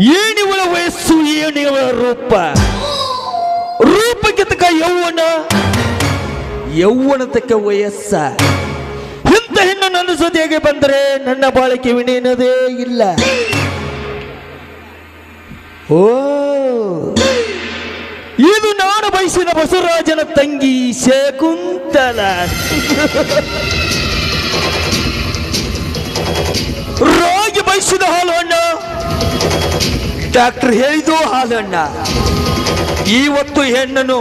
ಏನಿವಳ ವಯಸ್ಸು, ಏನಿವಳ ರೂಪ? ರೂಪಕ್ಕೆ ತಕ್ಕ ಯೌವನ ಯೌವನ ವಯಸ್ಸ. ಇಂಥ ಹೆಣ್ಣು ನನ್ನ ಜೊತೆಗೆ ಬಂದರೆ ನನ್ನ ಬಾಳಿಕೆ ವಿನೇನದೇ ಇಲ್ಲ. ಓ. ಇದು ನಾನು ಬಯಸಿದ ಬಸವರಾಜನ ತಂಗಿ ಶಕುಂತಲ. ರೋಗಿ ಬಯಸಿದ ಹಾಲು ಅಣ್ಣ ಡಾಕ್ಟರ್ ಹೇಳಿದು ಹಾಲು ಅಣ್ಣ ಇವತ್ತು ಹೆಣ್ಣನ್ನು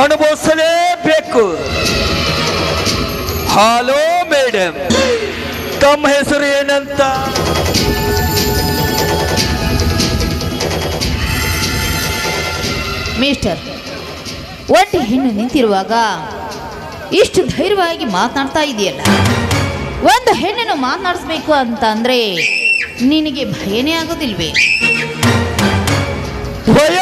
ಅನುಭವಿಸಲೇಬೇಕು. ಹಾಲೋ ಮೇಡಮ್ ತಮ್ಮ ಹೆಸರು ಏನಂತ? ಮಿಸ್ಟರ್, ಒಟ್ಟು ಹೆಣ್ಣು ನಿಂತಿರುವಾಗ ಇಷ್ಟು ಧೈರ್ಯವಾಗಿ ಮಾತನಾಡ್ತಾ ಇದೆಯಲ್ಲ? ಒಂದು ಹೆಣ್ಣನ್ನು ಮಾತನಾಡಿಸ್ಬೇಕು ಅಂತ ಅಂದ್ರೆ ನಿನಗೆ ಭಯನೇ ಆಗೋದಿಲ್ವೇ? ಭಯ?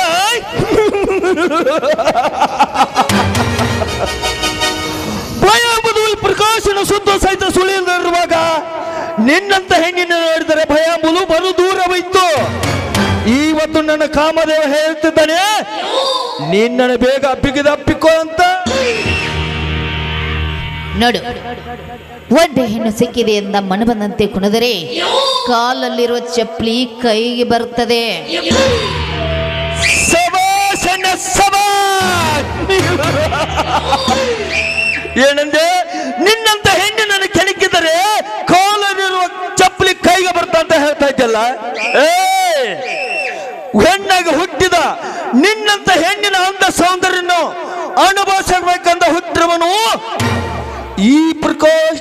ಪ್ರಕಾಶನ ಶುದ್ಧ ಸಹಿತ ಸುಳಿಯಲ್ಲಿರುವಾಗ ನಿನ್ನಂತ ಹೆಣ್ಣಿನ ನೋಡಿದರೆ ಭಯ ಎಂಬುದು ಬಲು ದೂರವಿತ್ತು. ಇವತ್ತು ನನ್ನ ಕಾಮದೇವ ಹೇಳ್ತಿದ್ದಾನೆ, ನಿನ್ನನ್ನು ಬೇಗ ಅಪ್ಪಿಗಿದ ಅಪ್ಪಿಕೋ ಅಂತ. ನೋಡು. ಒಡ್ಡೆ ಹೆಣ್ಣು ಸಿಕ್ಕಿದೆ ಎಂದ ಮನ ಬಂದಂತೆ ಕುಣಿದರೆ ಕಾಲಲ್ಲಿರುವ ಚಪ್ಪಲಿ ಕೈಗೆ ಬರುತ್ತದೆ. ಏನಂದೆ ನಿನ್ನಂತ ಹೆಣ್ಣಿನನ್ನು ಕೆಣಕಿದರೆ ಕಾಲಲ್ಲಿರುವ ಚಪ್ಪಲಿ ಕೈಗೆ ಬರ್ತಾ ಅಂತ ಹೇಳ್ತಾ ಇದ್ದಲ್ಲ ಏ, ಹೆಣ್ಣಾಗಿ ಹುಟ್ಟಿದ ನಿನ್ನಂತ ಹೆಣ್ಣಿನ ಅಂದ ಸೌಂದರ್ಯನು ಅನುಭವಿಸಬೇಕಂತ ಹುಟ್ಟಿರುವನು ಈ ಪ್ರಕಾಶ್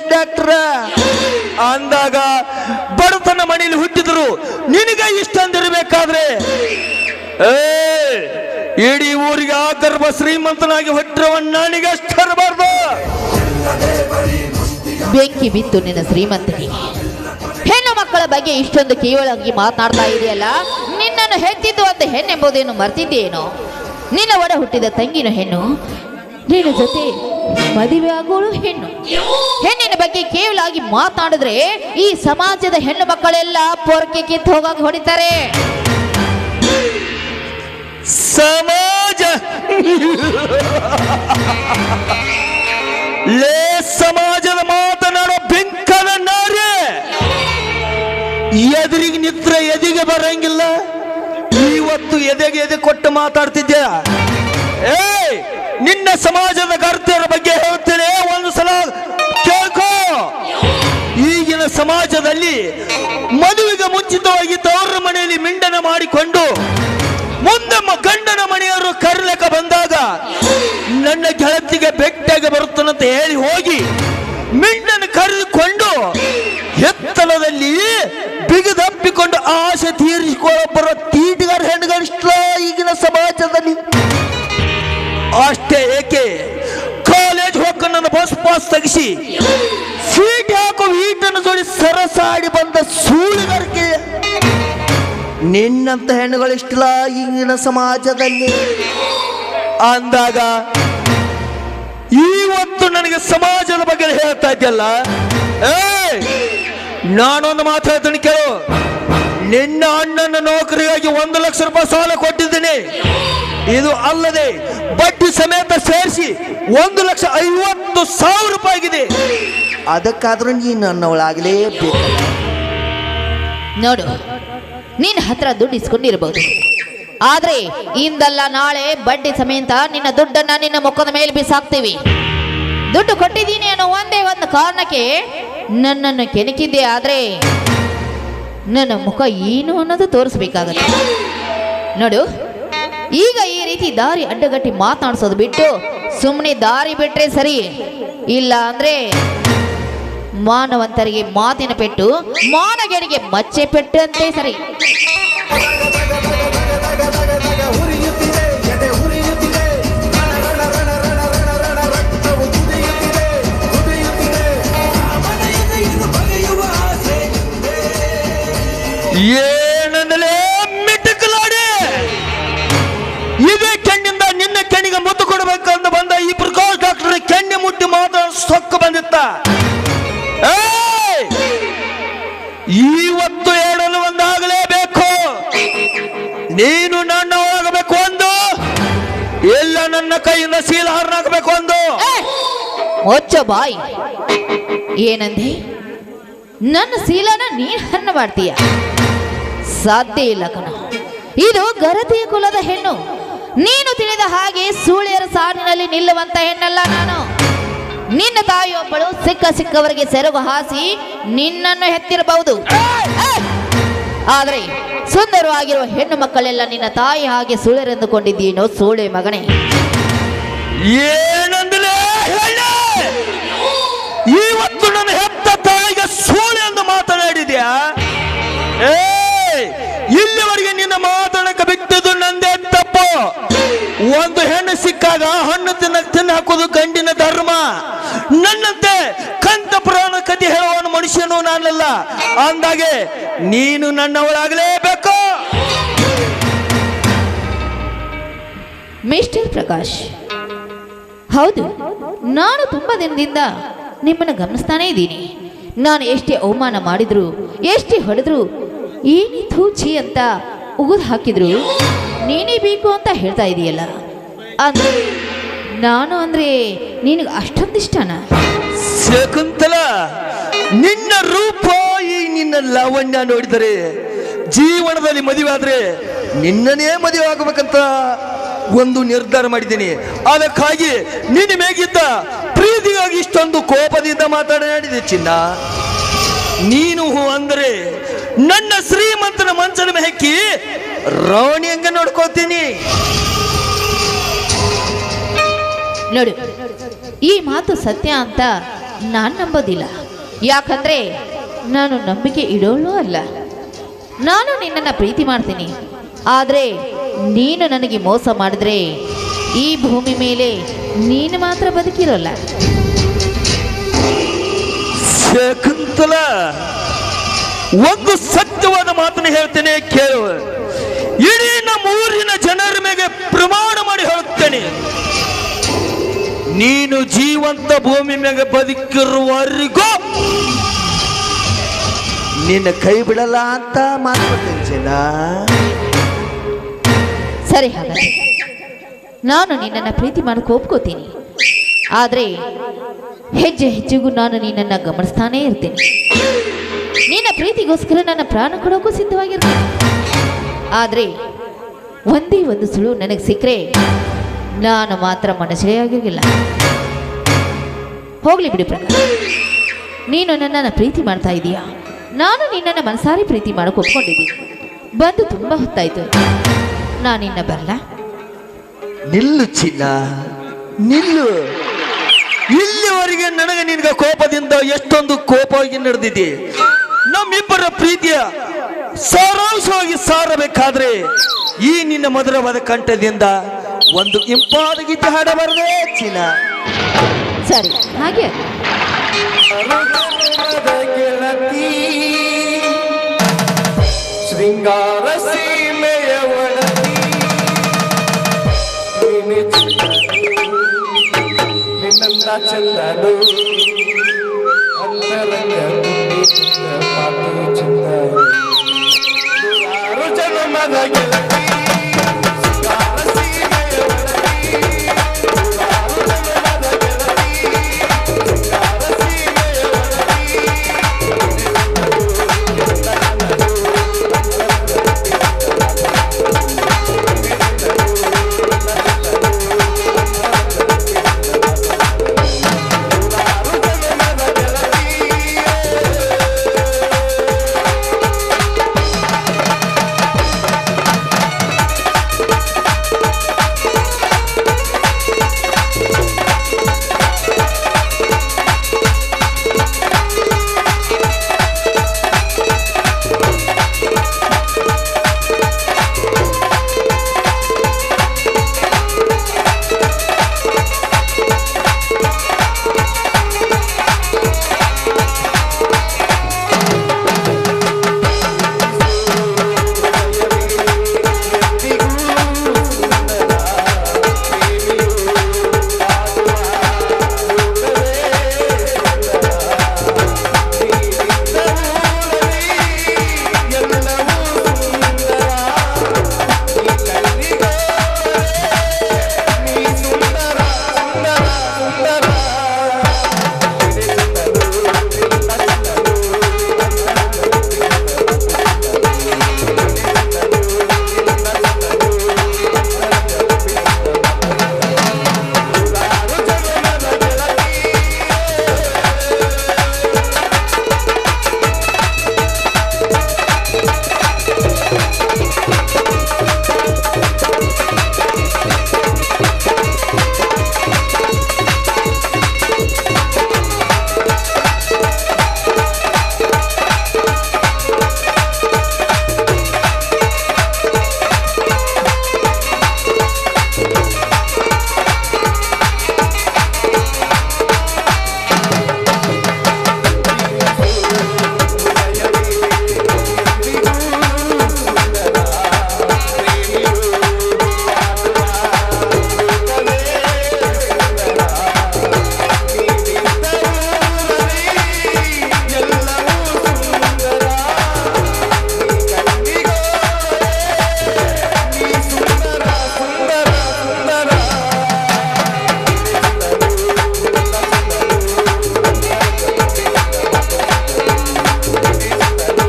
ಅಂದಾಗ ಬಡತನ ಮನೆಯಲ್ಲಿ ಹುಟ್ಟಿದ್ರು. ನಿನಗೆ ಇಷ್ಟಂದಿರಬೇಕಾದ್ರೆ. ಏ ಇಡೀ ಊರಿಗೆ ಆ ಗರ್ಭ ಶ್ರೀಮಂತನಾಗಿ ಹುಟ್ಟಿರುವ ನನಗೆ ಅಷ್ಟಿರಬಾರ್ದು. ಬೆಂಕಿ ಬಿತ್ತು ನಿನ್ನ ಶ್ರೀಮಂತನಿಗೆ. ಹೆಣ್ಣು ಮಕ್ಕಳ ಬಗ್ಗೆ ಇಷ್ಟೊಂದು ಕೇವಲಾಗಿ ಮಾತನಾಡ್ತಾ ಇದೆಯಲ್ಲ? ನಿನ್ನನ್ನು ಹೆತ್ತಿದ್ದು ಅಂತ ಹೆಣ್ಣೆಂಬುದೇನು ಮರ್ತಿದ್ದೇನು? ನಿನ್ನ ಒಡ ಹುಟ್ಟಿದ ತಂಗಿನ ಹೆಣ್ಣು ನಿನ್ನ ಜೊತೆ ಮದುವೆ ಆಗೋಳು ಹೆಣ್ಣು. ಹೆಣ್ಣಿನ ಬಗ್ಗೆ ಕೇವಲಾಗಿ ಮಾತಾಡಿದ್ರೆ ಈ ಸಮಾಜದ ಹೆಣ್ಣು ಮಕ್ಕಳೆಲ್ಲ ಪೊರಕೆ ಕಿತ್ತು ಹೋಗಾಗಿ ಹೊಡಿತಾರೆ. ಸಮಾಜ. ಲೇ ಸಮಾಜದ ಮಾತನಾಡೋ ಬೆಂಕದ ನಾರೆ. ಎದುರಿಗೆ ನಿತ್ರ ಎದಿಗೆ ಬರಂಗಿಲ್ಲ. ಇವತ್ತು ಎದೆಗೆ ಎದೆ ಕೊಟ್ಟು ಮಾತಾಡ್ತಿದ್ಯ? ಮುಂಚಿತವಾಗಿ ತವರ ಮನೆಯಲ್ಲಿ ಮಿಂಡನ ಮಾಡಿಕೊಂಡು ಮುಂದೆ ಗಂಡನ ಮನೆಯವರು ಕರ್ಲಕ ಬಂದಾಗ ನನ್ನ ಗೆಳತಿಗೆ ಬೆಟ್ಟಗೆ ಬರುತ್ತಾನಂತ ಹೇಳಿ ಹೋಗಿ ಮಿಂಡನ ಕರೆದುಕೊಂಡು ಎತ್ತಲದಲ್ಲಿ ಬಿಗಿದಪ್ಪಿಕೊಂಡು ಆಸೆ ತೀರಿಸಿಕೊಳ್ಳೋ ಬರೋ ತೀಟಿಗಾರ ಹೆಣ್ಣುಗಳಿಷ್ಟ ಈಗಿನ ಸಮಾಜದಲ್ಲಿ. ಅಷ್ಟೇ ಏಕೆ? ಕಾಲೇಜ್ ಹೋಗ ನನ್ನ ಬಸ್ ಪಾಸ್ ತೆಗಿಸಿ ಸೀಟ್ ಹಾಕೋ ಈಟನ್ನು ಸರಸಾಡಿ ಬಂದ ಸೂಳಿಗರಿಗೆ ನಿನ್ನಂತ ಹೆಣ್ಣುಗಳಿಷ್ಟಿಲ್ಲ ಈಗಿನ ಸಮಾಜದಲ್ಲಿ. ಅಂದಾಗ ಇವತ್ತು ನನಗೆ ಸಮಾಜದ ಬಗ್ಗೆ ಹೇಳ್ತಾ ಇದ್ದಲ್ಲ ಏ ನಾನೊಂದು ಮಾತು ಹೇಳ್ತೀನಿ ಕೇಳು. ನಿನ್ನ ಅಣ್ಣನ ನೌಕರಿಗಾಗಿ ಒಂದು ಲಕ್ಷ ರೂಪಾಯಿ ಸಾಲ ಕೊಟ್ಟಿದ್ದೀನಿ. ಇದು ಅಲ್ಲದೆ ಬಡ್ಡಿ ಸಮೇತ ಸೇರಿಸಿ ಒಂದು ಲಕ್ಷ ಐವತ್ತು ಸಾವಿರ ರೂಪಾಯಿ ಆಗಿದೆ. ಅದಕ್ಕಾದ್ರೂ ನೀನು ನನ್ನವಳಾಗಲೇಬೇಕು ನೋಡು ನಿನ್ನ ಹತ್ರ ದುಡ್ಡು ಇಸ್ಕೊಂಡಿರ್ಬೋದು. ಆದ್ರೆ, ಇಂದಲ್ಲ ನಾಳೆ ಬಡ್ಡಿ ಸಮೇತ ನಿನ್ನ ದುಡ್ಡನ್ನ ನಿನ್ನ ಮುಖದ ಮೇಲೆ ಬಿಸಾಕ್ತೀವಿ. ದುಡ್ಡು ಕೊಟ್ಟಿದ್ದೀನಿ ಅನ್ನೋ ಒಂದೇ ಒಂದು ಕಾರಣಕ್ಕೆ ನನ್ನನ್ನು ಕೆಣಕಿದ್ದೆ ಆದ್ರೆ ನನ್ನ ಮುಖ ಏನು ಅನ್ನೋದು ತೋರಿಸ್ಬೇಕಾಗತ್ತೆ. ನೋಡು, ಈಗ ಈ ರೀತಿ ದಾರಿ ಅಡ್ಡಗಟ್ಟಿ ಮಾತನಾಡ್ಸೋದು ಬಿಟ್ಟು ಸುಮ್ಮನೆ ದಾರಿ ಬಿಟ್ಟರೆ ಸರಿ, ಇಲ್ಲ ಅಂದ್ರೆ ಮಾನವಂತರಿಗೆ ಮಾತಿನ ಪೆಟ್ಟು ಮಾನಗೆರಿಗೆ ಮಚ್ಚೆ ಪೆಟ್ಟು ಅಂತೇ ಸರಿ. ಏನಂದಲೇ ಮಿಟಕಲಾಡಿ ಇದೇ ಕೆಣ್ಣಿಂದ ನಿನ್ನ ಕೆಣ್ಣಿಗೆ ಮುತ್ತು ಕೊಡಬೇಕಂತ ಬಂದ ಈ ಪ್ರಕಾಶ್ ಡಾಕ್ಟರ್, ಕೆಣ್ಣೆ ಮುಟ್ಟಿ ಮಾತ್ರ ಸೊಕ್ಕು ಬಂದಿತ್ತ. ಇವತ್ತು ಹೇಳಲು ಒಂದಾಗಲೇಬೇಕು. ನೀನು ನನ್ನ ಒಳಗಬೇಕು ಒಂದು ಎಲ್ಲ ನನ್ನ ಕೈಯಿಂದ ಸೀಲ ಹಾರನಾಗಬೇಕು ಒಂದು ಹೊಚ್ಚ ಬಾಯಿ. ಏನಂದಿ? ನನ್ನ ಸೀಲನ ನೀನ್ ಹನ್ನ ಮಾಡ್ತೀಯ? ಸಾಧ್ಯ ಇಲ್ಲ ಕಣ. ಇದು ಗರತಿಯ ಕುಲದ ಹೆಣ್ಣು. ನೀನು ತಿಳಿದ ಹಾಗೆ ಸೂಳ್ಯರ ಸಾಲಿನಲ್ಲಿ ನಿಲ್ಲುವಂತ ಹೆಣ್ಣಲ್ಲ ನಾನು. ನಿನ್ನ ತಾಯಿಯೊಬ್ಬಳು ಸಿಕ್ಕ ಸಿಕ್ಕವರಿಗೆ ಸೆರಗು ಹಾಸಿ ನಿನ್ನನ್ನು ಹೆತ್ತಿರಬಹುದು. ಆದರೆ ಸುಂದರವಾಗಿರುವ ಹೆಣ್ಣು ಮಕ್ಕಳೆಲ್ಲ ನಿನ್ನ ತಾಯಿ ಹಾಗೆ ಸುಳ್ಳೆರೆಂದುಕೊಂಡಿದ್ದೀನೋ ಸೂಳೆ ಮಗನೇ. ಏನಂದಲೇ ಹೇಳಿ? ಇವತ್ತು ನನ್ನ ಹೆತ್ತ ತಾಯಿಗೆ ಸೋಳೆ ಎಂದು ಮಾತನಾಡಿದ್ಯಾ? ಏ ಇಲ್ಲಿವರೆಗೆ ನಿನ್ನ ಮಾತಾಡಕ ಬಿಟ್ಟದ್ದು ನಂದೇ ತಪ್ಪು. ಒಂದು ಹೆಣ್ಣು ಸಿಕ್ಕಾಗ ಹಣ್ಣು ತಿನ್ನ ಹಾಕೋದು ಗಂಡಿನ ಧರ್ಮ. ನನ್ನಂತೆ ಕಂತ ಪುರಾಣ ಕಥೆ ಹೇಳುವ ಮನುಷ್ಯನು ನಾನಲ್ಲ. ಅಂದಾಗೆ ನೀನು ನನ್ನವಳಾಗಲೇಬೇಕು. ಮಿಸ್ಟರ್ ಪ್ರಕಾಶ್, ಹೌದು, ನಾನು ತುಂಬ ದಿನದಿಂದ ನಿಮ್ಮನ್ನು ಗಮನಿಸ್ತಾನೇ ಇದ್ದೀನಿ. ನಾನು ಎಷ್ಟೇ ಅವಮಾನ ಮಾಡಿದ್ರು, ಎಷ್ಟೇ ಹೊಡೆದ್ರು, ಏನಿ ಥೂಚಿ ಅಂತ ಉಗಿದು ಹಾಕಿದ್ರು, ನೀನೇ ಬೇಕು ಅಂತ ಹೇಳ್ತಾ ಇದೆಯಲ್ಲ. ಅಂದ್ರೆ ನಾನು ಅಂದ್ರೆ ನಿನಗೆ ಅಷ್ಟೊಂದಿಷ್ಟನ ಶಕುಂತಲ ನಿನ್ನ ರೂಪ ಈ ನಿನ್ನ ಲಾವಣ್ಯ ನೋಡಿದರೆ, ಜೀವನದಲ್ಲಿ ಮದುವೆ ಆದ್ರೆ ನಿನ್ನನೇ ಮದುವೆ ಆಗಬೇಕಂತ ಒಂದು ನಿರ್ಧಾರ ಮಾಡಿದ್ದೀನಿ. ಅದಕ್ಕಾಗಿ ನಿನ್ನ ಮೇಗಿದ್ದ ಪ್ರೀತಿಗಾಗಿ ಇಷ್ಟೊಂದು ಕೋಪದಿಂದ ಮಾತನಾಡಿದೆ ಚಿನ್ನ. ನೀನು ಅಂದರೆ ನನ್ನ ಶ್ರೀಮಂತನ ಮಂಚನ ಮೆಹಕ್ಕಿ ರಾಣಿ ಹಂಗ ನೋಡ್ಕೋತೀನಿ. ನೋಡು, ಈ ಮಾತು ಸತ್ಯ ಅಂತ ನಾನು ನಂಬೋದಿಲ್ಲ. ಯಾಕಂದ್ರೆ ನಾನು ನಂಬಿಕೆ ಇಡೋಳು ಅಲ್ಲ. ನಾನು ನಿನ್ನನ್ನು ಪ್ರೀತಿ ಮಾಡ್ತೀನಿ. ಆದರೆ ನೀನು ನನಗೆ ಮೋಸ ಮಾಡಿದ್ರೆ ಈ ಭೂಮಿ ಮೇಲೆ ನೀನು ಮಾತ್ರ ಬದುಕಿರೋಲ್ಲ. ಶಕುಂತಲ, ಒಂದು ಸತ್ಯವಾದ ಮಾತನ್ನು ಹೇಳ್ತೇನೆ, ಕೇಳು. ಇಡೀ ನಮ್ಮ ಊರಿನ ಜನರ ಮೇಲೆ ಪ್ರಮಾಣ ಮಾಡಿ ಹೇಳುತ್ತೇನೆ. ನೀನು ಜೀವಂತ ಭೂಮಿ ಮೇಲೆ ಬದುಕಿರುವವರೆಗೂ ನಿನ್ನ ಕೈ ಬಿಡಲ್ಲ ಅಂತ ಮಾತಾಡ್ತೀನಿ ಸರಿ ಹಾಗಾದ್ರೆ, ನಾನು ನಿನ್ನನ್ನು ಪ್ರೀತಿ ಮಾಡಕ್ಕೆ ಒಪ್ಕೋತೀನಿ. ಆದರೆ ಹೆಜ್ಜೆ ಹೆಜ್ಜೆಗೂ ನಾನು ನಿನ್ನನ್ನು ಗಮನಿಸ್ತಾನೇ ಇರ್ತೀನಿ. ನಿನ್ನ ಪ್ರೀತಿಗೋಸ್ಕರ ನನ್ನ ಪ್ರಾಣ ಕೊಡೋಕ್ಕೂ ಸಿದ್ಧವಾಗಿರ್ತೀನಿ. ಆದರೆ ಒಂದೇ ಒಂದು ಸುಳು ನನಗೆ ಸಿಕ್ಕರೆ ನಾನು ಮಾತ್ರ ಮನಸ್ಸಿಗೆ ಆಗಿರಲಿಲ್ಲ. ಹೋಗ್ಲಿ ಬಿಡಿ ಪ್ರಕಾಶ್. ನೀನು ನನ್ನನ್ನು ಪ್ರೀತಿ ಮಾಡ್ತಾ ಇದೀಯಾ? ನಾನು ನಿನ್ನನ್ನು ಮನಸಾರಿ ಪ್ರೀತಿ ಮಾಡಕ್ಕೆ ಒಪ್ಕೊಂಡಿದ್ದೀನಿ. ಬಂದು ತುಂಬ ಹೊತ್ತಾಯ್ತು. ನಾನಿನ್ನ ಬರಲ? ನಿಲ್ಲು ಚಿನ್ನ. ನಿಲ್ಲು. ಇಲ್ಲಿವರೆಗೆ ನನಗೆ ನಿನಗೆ ಕೋಪದಿಂದ ಎಷ್ಟೊಂದು ಕೋಪವಾಗಿ ನಡೆದಿದೆ. ನಮ್ಮಿಬ್ಬರ ಪ್ರೀತಿಯ ಸಾರಾಂಶವಾಗಿ ಸಾರಬೇಕಾದ್ರೆ ಈ ನಿನ್ನ ಮಧುರವಾದ ಕಂಠದಿಂದ ಒಂದು ಇಂಪಾದ ಗೀತೆ ಹಾಡಬಾರದೆ ಚಿನ್ನ. ಸರಿ ಹಾಗೆ. ಗೆಳತಿ ಶೃಂಗಾರ ಸೀಮೆಯ ಚಂದನು, ನಿನ್ನಂದ ಚಂದನು ಅಂತರಂಗ ತುಂಬಿದ ಮಾತು ಚಂದ ಜನ್ಮದ ಗೆಳತಿ